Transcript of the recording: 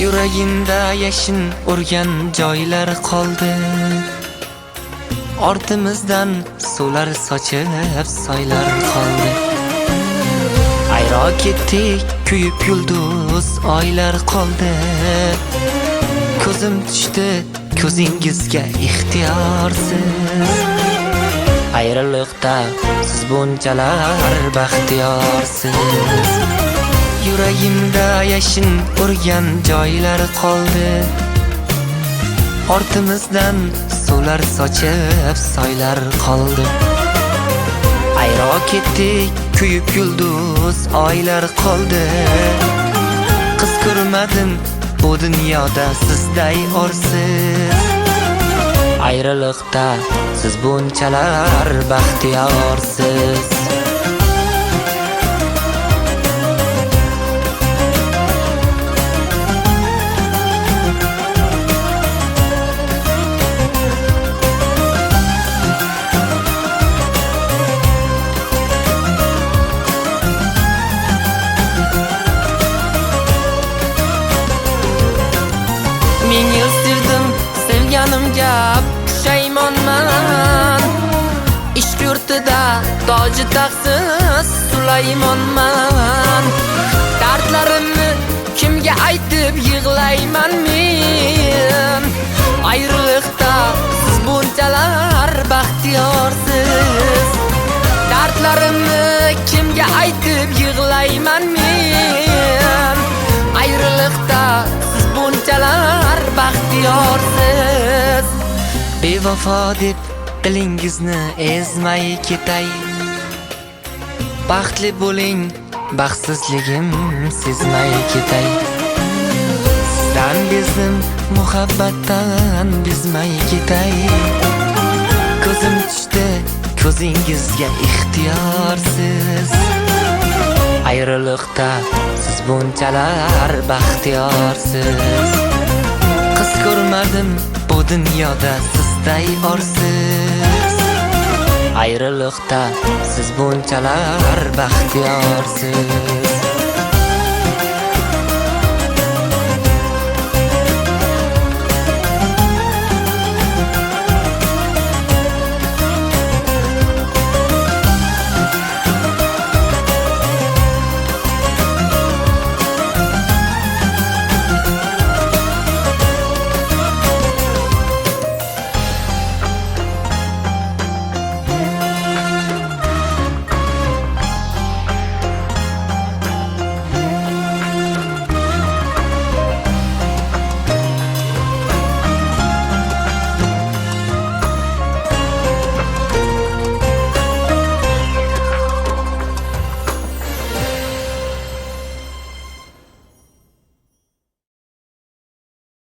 Yuragimda yashin urgan joylar qoldi. Ortimizdan suvlar sochib soylar qoldi. Ayro ketdik kuyib yulduz oylar qoldi. Ko'zim tushdi ko'zingizga ixtiyorsiz. Ayriliqda siz bunchalar baxtiyorsiz. Yuragimda yashin urgan joylar qoldi. Ortimizdan suvlar sochib soylar qoldi. Ayro ketdik kuyib yulduz oylar qoldi. Qiz ko'rmadim bu dunyoda sizday orsiz. Ayriliqda siz bunchalar baxtiyorsiz. Toji taxtsiz Sulaymonman Dardlarimni kimga aytib yig'layman men? Ayriliqda siz bunchalar baxtiyorsiz. Dardlarimni kimga aytib yig'layman men? Ayriliqda siz bunchalar baxtiyorsiz. Bevafo deb dilingizni ezmay ketay. Baxtli bo'ling, baxtsizligim sezmay ketay. Sizdan bezdim, muhabbatdan bezmay ketay. Ko'zim tushdi ko'zingizga ixtiyorsiz. Ayriliqda siz bunchalar baxtiyorsiz. Qiz ko'rmadim bu dunyoda sizday orsiz. Ayriliqda siz bunchalar baxtiyorsiz.